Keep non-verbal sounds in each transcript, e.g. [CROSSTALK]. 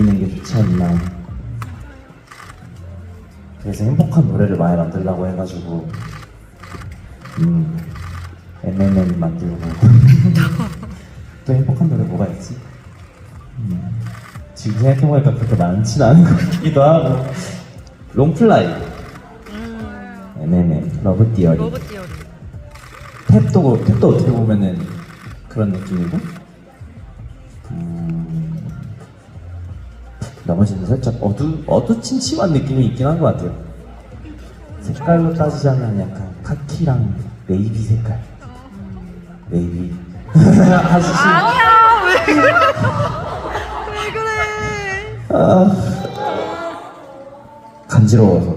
느끼는 게 좋지 않나. 그래서 행복한 노래를 많이 만들려고 해가지고, 음, MMM 만들고. [LAUGHS] 또 행복한 노래 뭐가 있지? 음, 지금 생각해보니까 그렇게 많진 않은 것 같기도 하고. 롱플라이. MMM, 러브 디어리. 러브 디어리. 탭도, 탭도 어떻게 보면은 그런 느낌이고. 나머지는 살짝 어두, 어두침침한 느낌이 있긴 한 것 같아요. 색깔로 따지자면 약간 카키랑 네이비 색깔. 네이비. [LAUGHS] 하시시. 아니야 왜 그래? 왜 그래? 간지러워서.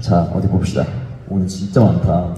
자, 어디 봅시다. 오늘 진짜 많다.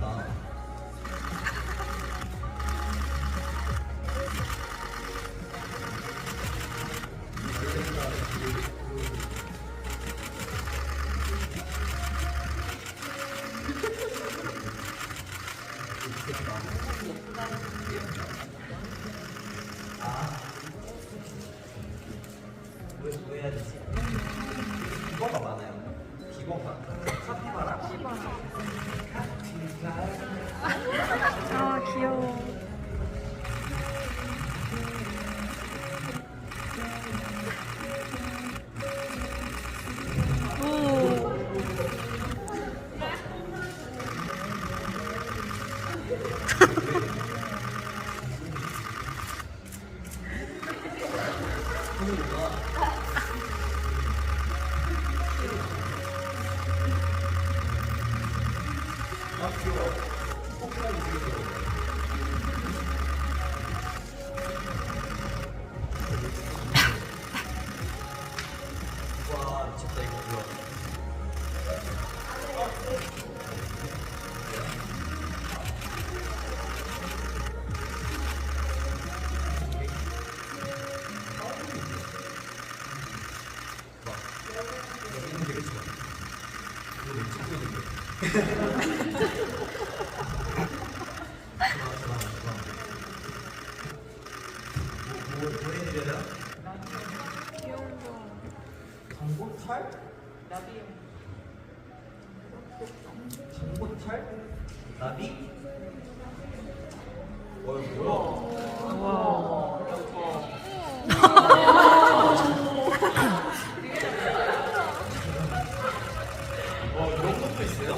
아 gracias. 철, 나비. 어, 뭐야? 와. 어, 이런 것도 있어요?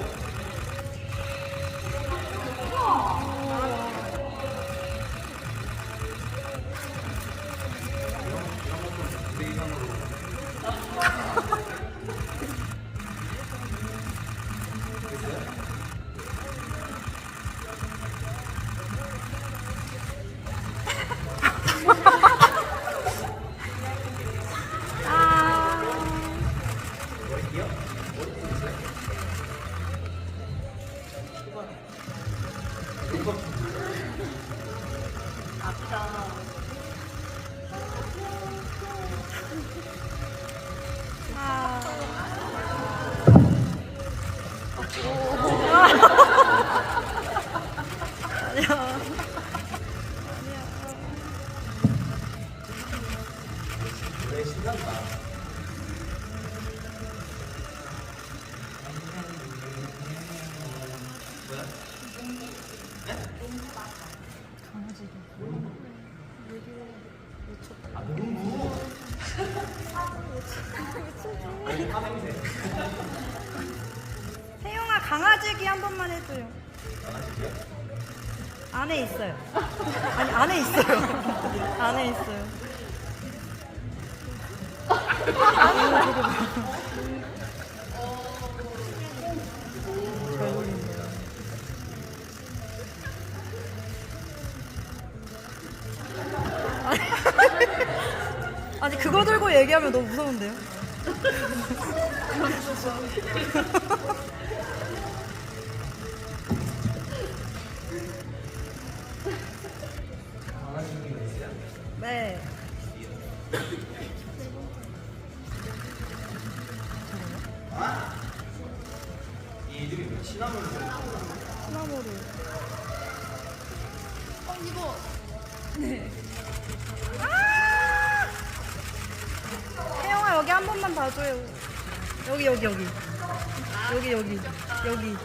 [LAUGHS] [LAUGHS] 태용아 강아지기 한 번만 해줘요. 안에 있어요. 아니 안에 있어요. [LAUGHS] 안에 있어요. 잘 [LAUGHS] 그거 들고 얘기하면 너무 무서운데요? 네. 시나모로. 어 이거. 네. 아! 혜영아 여기 한 번만 봐줘요. 여기 여기 여기. 여기 여기 여기.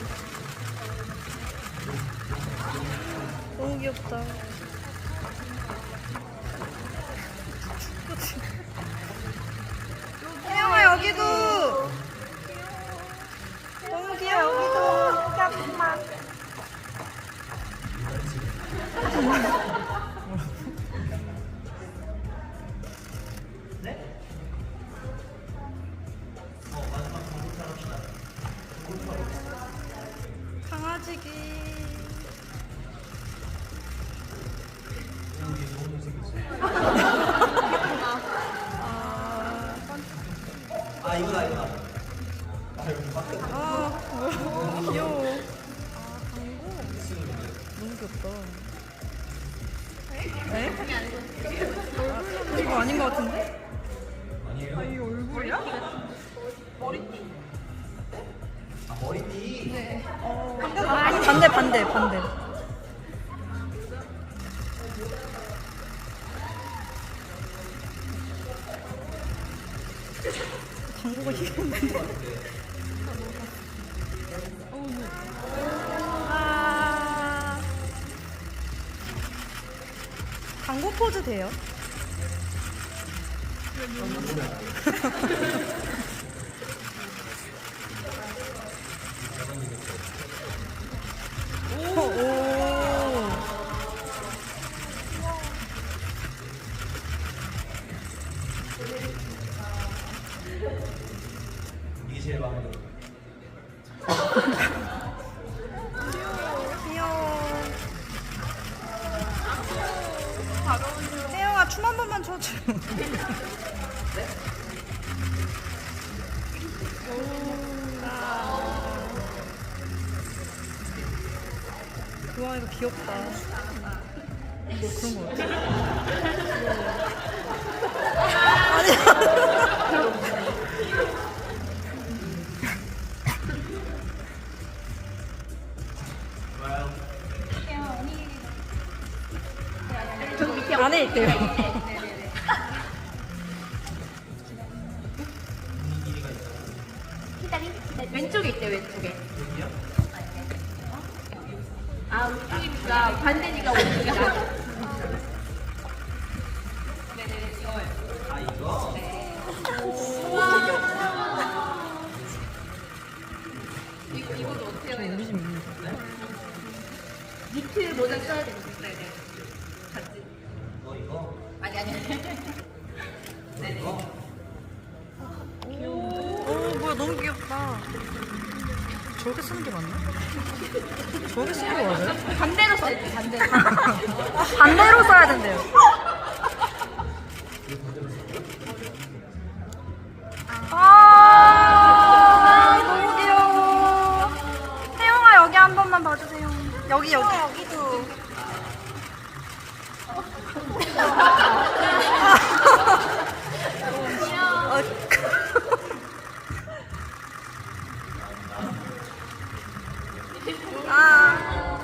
너무 귀엽다. 혜영아 여기도. 너무 귀여워 여기도. 번만. 귀엽다. 에? 아, 이거 아닌 것 같은데? 아니에요. 이 얼굴이야? 아 머리띠. 아니, 반대, 반대, 반대. 당구가 [LAUGHS] 이겼는데. 포즈 돼요? [LAUGHS] 귀엽다. 뭐 그런 거 같아. [LAUGHS] 안에 있대요. 니트 모자 써야 되는데. 네네. 같이. 어 이거. 아니 아니. 네네. 오, 뭐야, 너무 귀엽다. 저렇게 쓰는 게 맞나? 저렇게 쓰는 거 맞아요? 반대로 써야지 반대로. [LAUGHS] 반대로 써야 된대요. 아, 너무 귀 여기. 여기, 여기. 여기도. 아.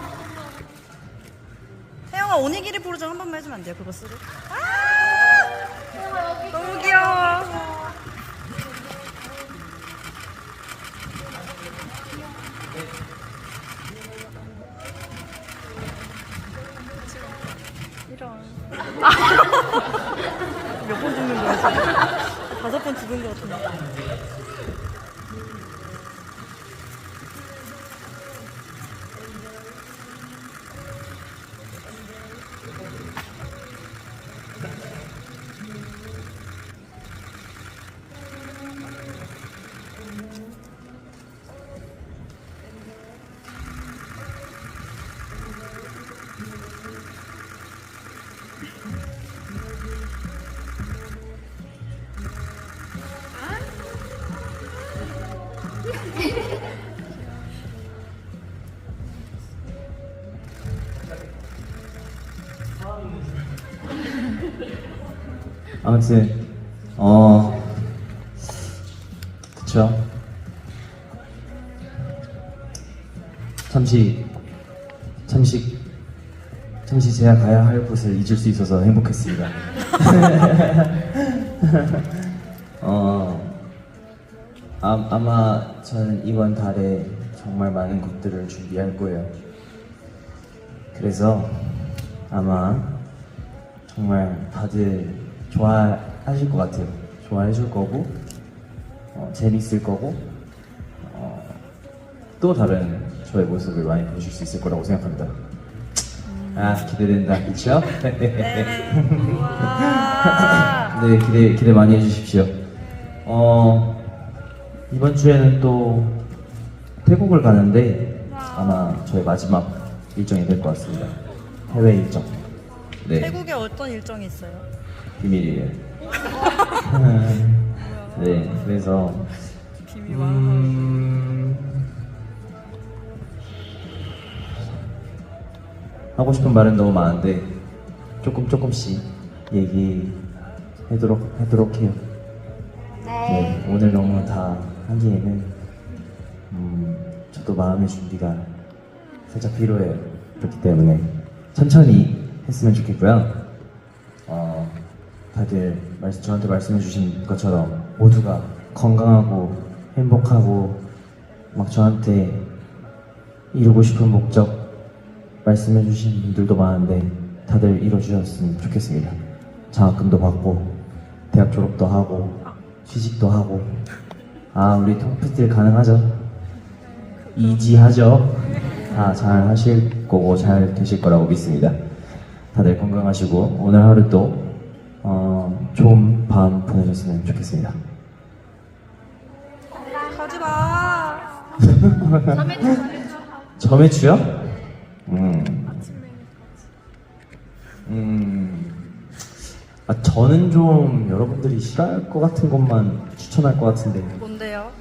혜영아 오니기리 부르정 한 번만 해주면 안 돼요? 그거 쓰고. 아! 너무 귀여워. 이런. 몇 번 죽는 거야 지금? 다섯 번 죽은 거 같은데. 아무튼 어 그쵸 잠시 잠시 잠시 제가 가야 할 곳을 잊을 수 있어서 행복했습니다. [LAUGHS] 어 아, 아마 저는 이번 달에 정말 많은 것들을 준비할 거예요. 그래서 아마 정말 다들 좋아하실 것 같아요. 좋아해 줄 거고, 어, 재밌을 거고, 어, 또 다른 저의 모습을 많이 보실 수 있을 거라고 생각합니다. 아, 기대된다. 그쵸? 네. [LAUGHS] 와. 네, 기대, 기대 많이 해주십시오. 어, 이번 주에는 또 태국을 가는데 아마 저의 마지막 일정이 될 것 같습니다. 해외 일정. 네. 태국에 어떤 일정이 있어요? 비밀이에요. [LAUGHS] 네, 그래서 비밀 음, 하고 싶은 말은 너무 많은데 조금 조금씩 얘기하도록 하도록 해요. 네, 오늘 너무 다 하기에는 음, 저도 마음의 준비가 살짝 필요해요. 그렇기 때문에 천천히 했으면 좋겠고요. 어, 다들 말씀, 저한테 말씀해주신 것처럼 모두가 건강하고 행복하고 막 저한테 이루고 싶은 목적 말씀해주신 분들도 많은데 다들 이뤄주셨으면 좋겠습니다. 장학금도 받고 대학 졸업도 하고 취직도 하고 아 우리 톰프들 가능하죠? 이지하죠? 다 잘 하실 거고 잘 되실 거라고 믿습니다. 다들 건강하시고 오늘 하루도 어, 좋은 밤 보내셨으면 좋겠습니다. 가지 마. 점액추요? 음. 음. 아, 저는 좀 여러분들이 싫어할 것 같은 것만 추천할 것 같은데 뭔데요?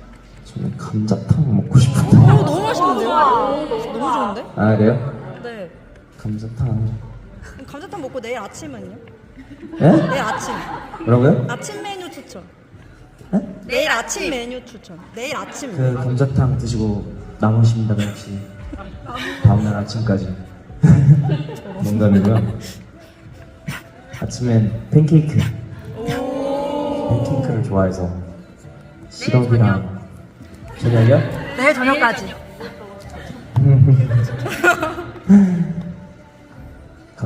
저는 감자탕 먹고 싶은데. 오 너무 맛있는데요? 너무 좋은데? 아 그래요? 네. 감자탕. 먹고 내일 아침은요? 예? 내일 아침. 뭐라고요? 아침 메뉴 추천. 예? 내일 아침 메뉴 추천. 내일 아침. 그 감자탕 드시고 남으신다면 혹시 다음날 아침까지 [LAUGHS] 농담이고요. 아침엔 팬케이크. 팬케이크를 좋아해서 시럽이랑 저녁이요? 내일 저녁까지. [LAUGHS]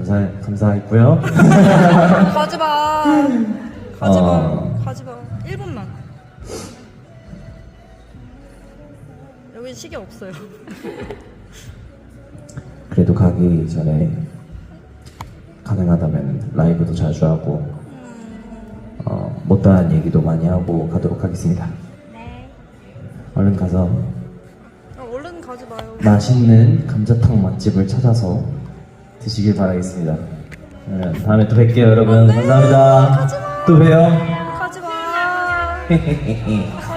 감사 감사했고요. [LAUGHS] 가지 마. 가지 마. 어. 가지 마. 1분만. 여기 시계 없어요. [LAUGHS] 그래도 가기 전에 가능하다면 라이브도 자주 하고 어, 못다한 얘기도 많이 하고 가도록 하겠습니다. 네. 얼른 가서 아, 얼른 가지 마요. 맛있는 감자탕 맛집을 찾아서 드시길 바라겠습니다. 그러면 다음에 또 뵐게요, 여러분. 감사합니다. 또 봬요. 가지 마. [LAUGHS]